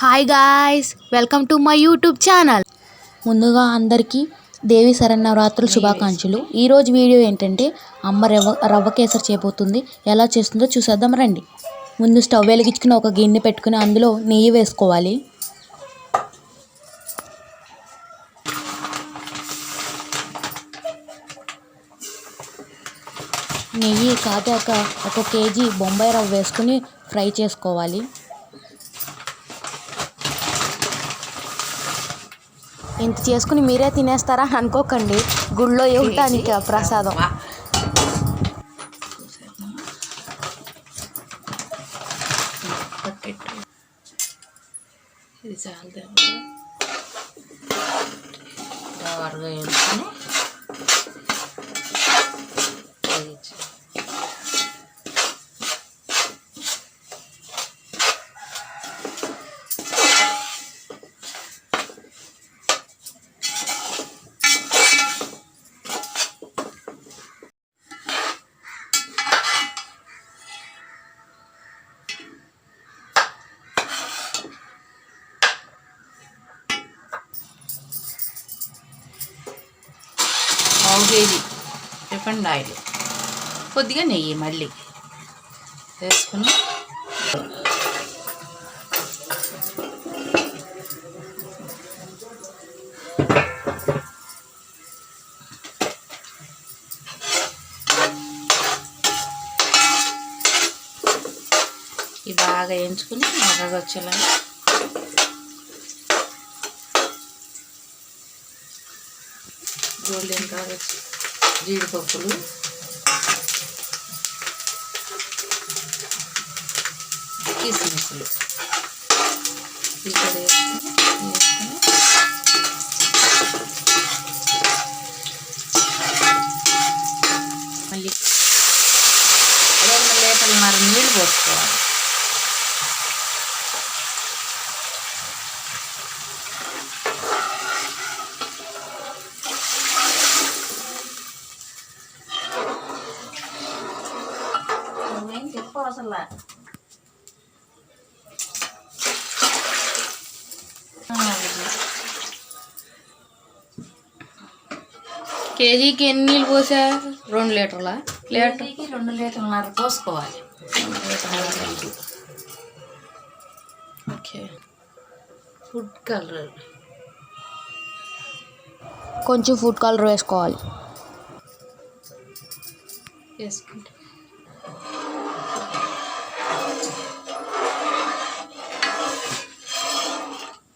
Hi guys welcome to my YouTube channel ముందుగా అందరికీ దేవి శరన్నవరాత్రుల శుభాకాంక్షలు. ఈరోజు వీడియో ఏంటంటే అమ్మ రవ్వ రవ్వ కేసరి చేయబోతుంది. ఎలా చేస్తుందో చూసేద్దాం రండి. ముందు స్టవ్ వెలిగించుకుని ఒక గిన్నె పెట్టుకుని అందులో నెయ్యి వేసుకోవాలి. నెయ్యి కాగాక ఒక కేజీ బొంబాయి రవ్వ వేసుకుని ఫ్రై చేసుకోవాలి. ఇంత చేసుకుని మీరే తినేస్తారా అని అనుకోకండి. గుళ్ళో ఇవ్వటానికి ప్రసాదం. పట్టెట్టు ఇది చాలు రిఫండ్ ఆయిల్ కొద్దిగా నెయ్యి మళ్ళీ. వేసుకుని ఇవి బాగా వేయించుకుని ఎర్రగా వచ్చేలా గోల్డెన్ కలర్ జీడిపప్పులు. కిస్మిస్లు. ఇక్కడ మళ్ళీ రెండు లీటర్లన్నర నీళ్ళు పోసుకోవాలి. అసలు కేజీకి ఎన్ని నీళ్ళు పోసా రెండు లీటర్ల లీటర్ లీటర్కి రెండు లీటర్లన్నర పోసుకోవాలి రెండు లీటర్లన్నర నీళ్ళు. ఓకే ఫుడ్ కలర్ కొంచెం ఫుడ్ కలర్ వేసుకోవాలి వేసుకుంటే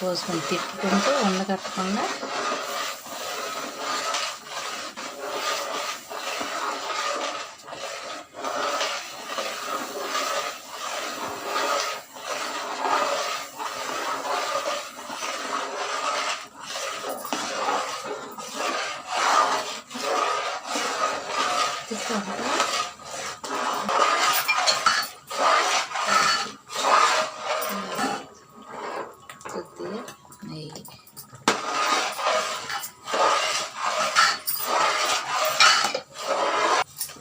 పోసుకొని తిప్పుకుంటూ ఉండకట్టకుండా తిప్పుకుంటూ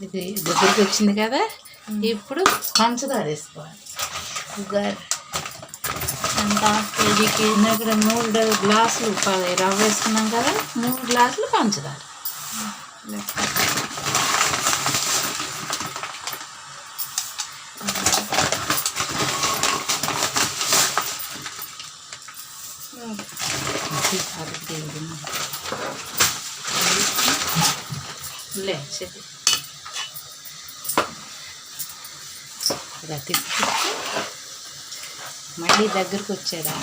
ఇది దగ్గరికి వచ్చింది కదా? ఇప్పుడు పంచదార వేసుకోవాలి. షుగర్. ఎంత కేజీకి దగ్గర మూడు గ్లాసులు రవ్వ వేసుకున్నాం కదా? మూడు గ్లాసులు పంచదార. లే ఇలా తిప్పి మళ్ళీ దగ్గరకు వచ్చేదా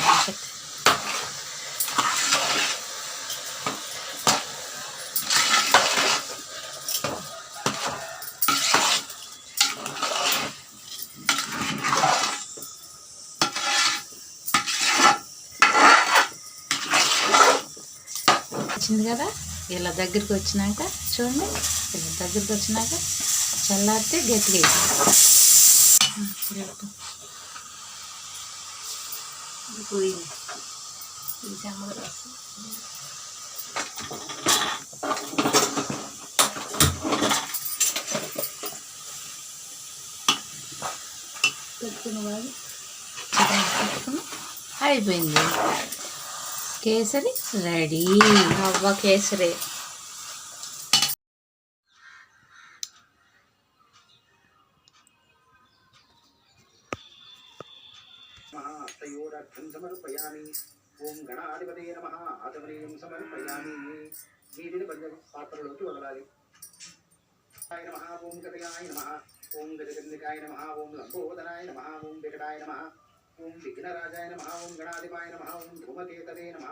వచ్చింది కదా ఇలా దగ్గరికి వచ్చినాక చూడండి ఇలా దగ్గరికి వచ్చినాక చల్లారితే గట్టిగా అయిపోతుంది. ఉమ్, తిరగట్టు. ఇది పోయింది ఇది చెమ్మగా రాస్తుంది. పెట్టుకున్న వాళ్ళు పెట్టుకుని అయిపోయింది కేసరి రెడీ అవ్వ కేసరి తయోరర్థం సమర్పయామి ఓం గణాధిపతే నమ ఆచమనీయం సమర్పయామి నీటిని పంచ పాత్రలోకి వదలాలి ఆయ నమ ఓం గతయాయ నమ ఓం గజగంధికాయ నమ ఓం లంబోదనాయ నమ ఓం వికటాయ నమ ఓం విఘ్నరాజాయ నమ ఓం గణాధిపాయ నమ ఓం ధూమకేతవే నమ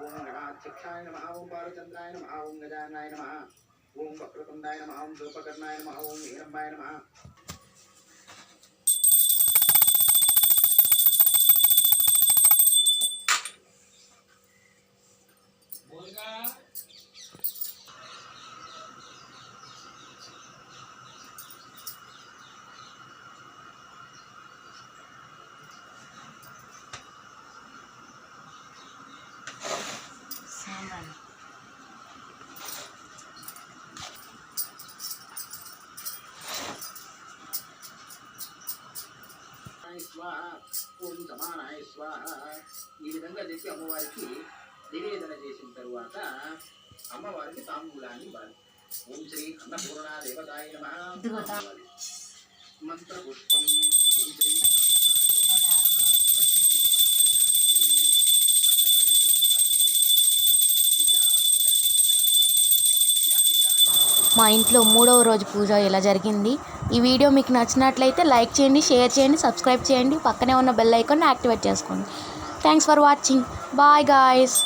ఓం గణాధ్యక్షాయ నమ ఓం బాలచంద్రాయ నమ ఓం గజానాయ నమ ఓం వక్రతుండాయ నమ ఓం శోపకర్ణాయ నమ ఓం హీరంబాయ నమ సాంబ్రాణి సమానాయ స్వాహ ఓం సమానాయ స్వాహ. ఈ విధంగా చెప్పి అమ్మవారికి నివేదన చేసిన తరువాత అమ్మవారికి తాంబూలాన్ని ఇవ్వాలి. ఓం శ్రీ అన్నపూర్ణ దేవతాయ నమ. ఇదిగో తా- మంత్ర పుష్పం ఓం శ్రీ మా ఇంట్లో మూడవ రోజు పూజ ఇలా జరిగింది? ఈ వీడియో మీకు నచ్చినట్లయితే లైక్ చేయండి షేర్ చేయండి సబ్స్క్రైబ్ చేయండి. పక్కనే ఉన్న బెల్ ఐకాన్ యాక్టివేట్ చేసుకోండి. Thanks for watching bye guys